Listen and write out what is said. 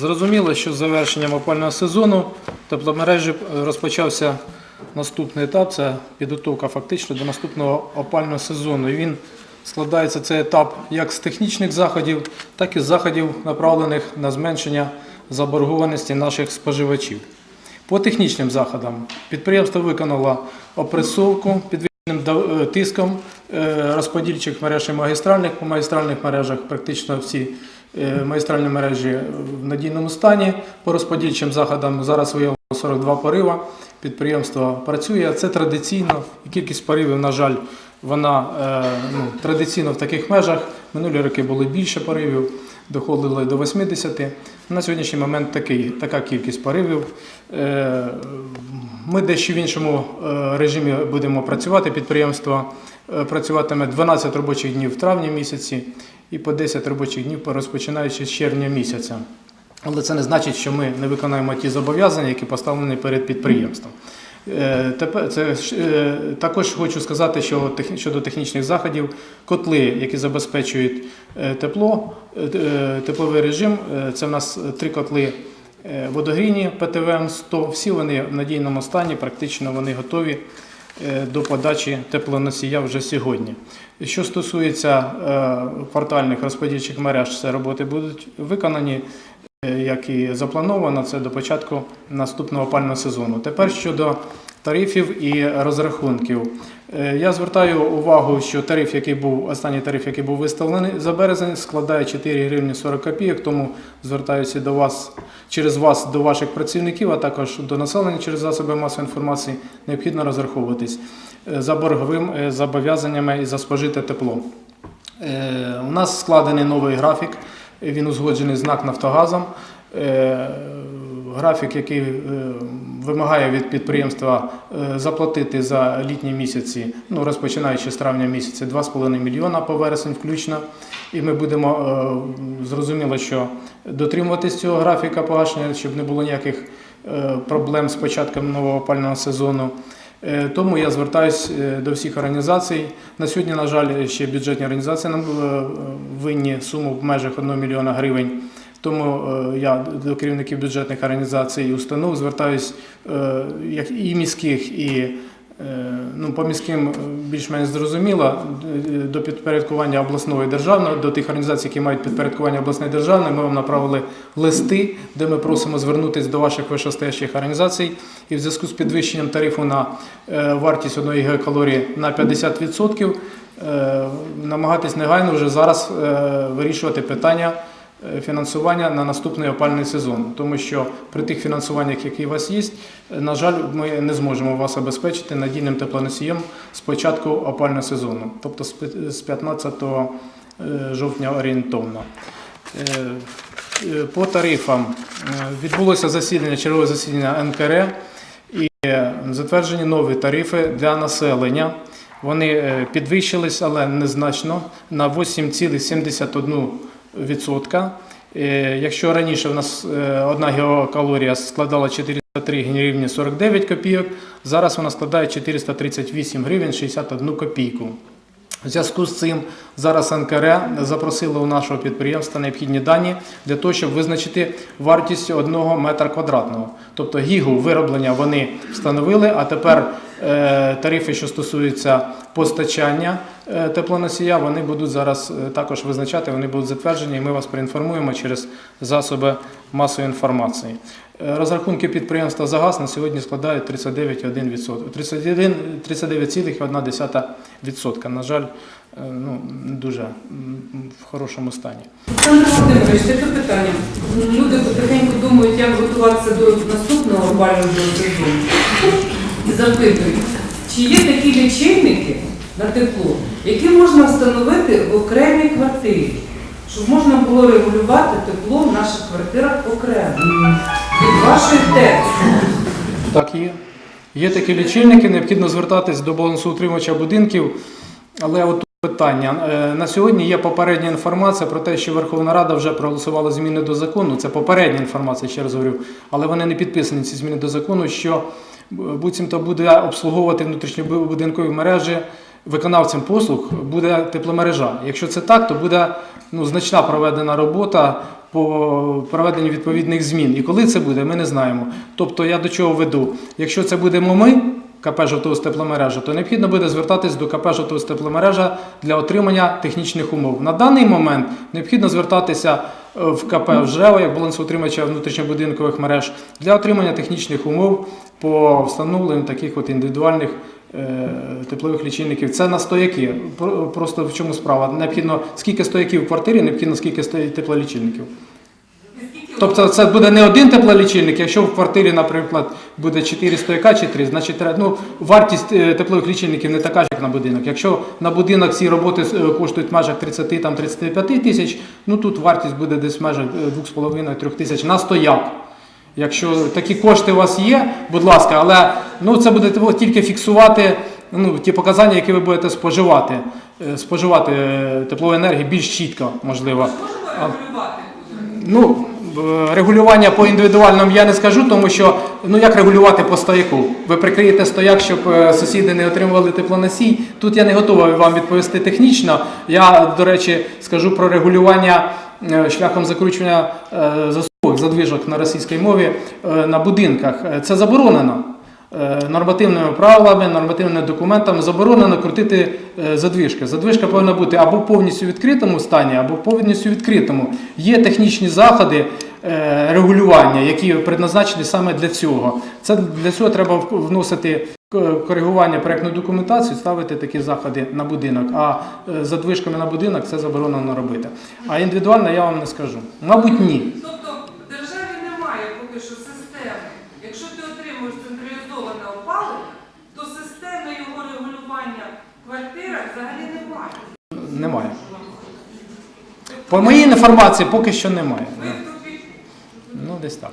Зрозуміло, що з завершенням опального сезону тепломережі розпочався наступний етап це підготовка фактично до наступного опального сезону. І він складається цей етап як з технічних заходів, так і з заходів, направлених на зменшення заборгованості наших споживачів. По технічним заходам підприємство виконало опресовку підвищеним е, тиском е, розподільчих мереж і магістральних. По магістральних мережах практично всі магістральні мережі в надійному стані. По розподільчим заходам зараз виявлено 42 порива. Підприємство працює. Це традиційно. І кількість поривів, на жаль, вона е, ну, традиційно в таких межах. Минулі роки було більше поривів, доходили до 80. На сьогоднішній момент такий, така кількість поривів. Е, Ми дещо в іншому е, режимі будемо працювати. Підприємство е, працюватиме 12 робочих днів в травні місяці і по 10 робочих днів розпочинаючи з червня місяця. Але це не значить, що ми не виконаємо ті зобов'язання, які поставлені перед підприємством. Е, це е, також хочу сказати, що щодо технічних заходів, котли, які забезпечують е, тепло, тепловий режим, це в нас три котли водогрійні ПТВМ 100 всі вони в надійному стані, практично вони готові до подачі теплоносія вже сьогодні. Що стосується е, квартальних розподільчих мереж, це роботи будуть виконані. Е, як і заплановано, це до початку наступного опального сезону. Тепер щодо тарифів і розрахунків. Е, Я звертаю увагу, що тариф, який був останній тариф, який був виставлений за березень, складає 4 гривні 40 копійок. Тому звертаюся до вас через вас до ваших працівників, а також до населення через засоби масової інформації. Необхідно розраховуватись е, за борговим е, зобов'язаннями і за спожите тепло. У нас складений новий графік, він узгоджений з НАК Нафтогазом. Графік, який е, вимагає від підприємства е, заплатити за літні місяці, ну розпочинаючи з травня місяця, 2,5 мільйона по вересень включно. І ми будемо е, зрозуміло, що дотримуватись цього графіка погашення, щоб не було ніяких проблем з початком нового опального сезону. Тому я звертаюся до всіх організацій. На сьогодні, на жаль, ще бюджетні організації нам винні суму в межах 1 мільйона гривень. Тому е, я до керівників бюджетних організацій і установ звертаюсь е, як і міських, і е, ну, по міським більш-менш зрозуміло, до підпорядкування обласного і державного, до тих організацій, які мають підпорядкування обласної державної, ми вам направили листи, де ми просимо звернутися до ваших вищостоящих організацій. І в зв'язку з підвищенням тарифу на вартість одної гігакалорії на 50%, е, намагатись негайно вже зараз вирішувати питання фінансування на наступний опальний сезон, тому що при тих фінансуваннях, які у вас є, е, на жаль, ми не зможемо вас забезпечити надійним теплоносієм з початку опального сезону, тобто з 15 е, жовтня орієнтовно. Е, е, По тарифам е, відбулося засідання, чергове засідання НКР і е, затверджені нові тарифи для населення. Вони е, підвищились, але незначно на 8,71%. Е, Якщо раніше в нас е, одна геокалорія складала 403 гривні 49 копійок, зараз вона складає 438 гривень 61 копійку. В зв'язку з цим зараз НКР запросило у нашого підприємства необхідні дані для того, щоб визначити вартість одного метра квадратного. Тобто гігу вироблення вони встановили, а тепер е, тарифи, що стосуються постачання теплоносія, вони будуть зараз е, також визначати, вони будуть затверджені, і ми вас проінформуємо через засоби масової інформації. Е, Розрахунки підприємства за газ на сьогодні складають 39,1%. 31 39,1%. На жаль, е, ну, дуже в хорошому стані. Олександр Володимирович, таке питання. Люди потихеньку думають, як готуватися до наступного опалювального сезону. І запитують, чи є такі лічильники на тепло, які можна встановити в окремій квартирі, щоб можна було регулювати тепло в наших квартирах окремо від вашої ТЕЦ. Так є. Є такі лічильники, необхідно звертатись до балансоутримувача будинків. Але от питання. Е, На сьогодні є попередня інформація про те, що Верховна Рада вже проголосувала зміни до закону. Це попередня інформація, ще раз говорю, але вони не підписані ці зміни до закону, що е, буцімто буде обслуговувати внутрішньобудинкові мережі. Виконавцем послуг буде тепломережа. Якщо це так, то буде ну, значна проведена робота по проведенню відповідних змін. І коли це буде, ми не знаємо. Тобто я до чого веду? Якщо це будемо ми, КП «Жовтовз тепломережа, то необхідно буде звертатись до КП «Жовтовз тепломережа для отримання технічних умов. На даний момент необхідно звертатися е, в КП ВЖЕО, як балансоутримувача внутрішньобудинкових мереж, для отримання технічних умов по встановленню таких от індивідуальних теплових лічильників. Це на стояки. Просто в чому справа? Необхідно скільки стояків в квартирі, необхідно скільки теплолічильників. Тобто це буде не один теплолічильник, якщо в квартирі, наприклад, буде 4 стояка чи 3, значить ну, вартість е, теплових лічильників не така ж, як на будинок. Якщо на будинок ці роботи е, коштують в межах 30-35 тисяч, ну тут вартість буде десь в межах 2,5-3 тисяч на стояк. Якщо такі кошти у вас є, будь ласка, але ну, це буде тільки фіксувати ну, ті показання, які ви будете споживати, е, споживати е, теплової енергії більш чітко, можливо. А- Ну, регулювання по індивідуальному я не скажу, тому що ну як регулювати по стояку? Ви прикриєте стояк, щоб е, сусіди не отримували теплоносій. Тут я не готовий вам відповісти технічно. Я, до речі, скажу про регулювання шляхом закручування е, засувок, задвижок на російській мові е, на будинках. Е, Це заборонено. Е, Нормативними правилами, нормативними документами заборонено крутити задвижки. Задвижка повинна бути або повністю відкритому стані, або повністю відкритому. Є технічні заходи регулювання, які предназначені саме для цього. Це для цього треба вносити коригування проєктної документації, ставити такі заходи на будинок. А задвижками на будинок це заборонено робити. А індивідуально я вам не скажу. Мабуть, ні. Тобто в державі немає поки що системи. Якщо ти отримуєш централізоване опалення, то системи його регулювання в квартирах взагалі немає. Немає. По моїй інформації поки що немає. Ви в тупі Ну, десь так.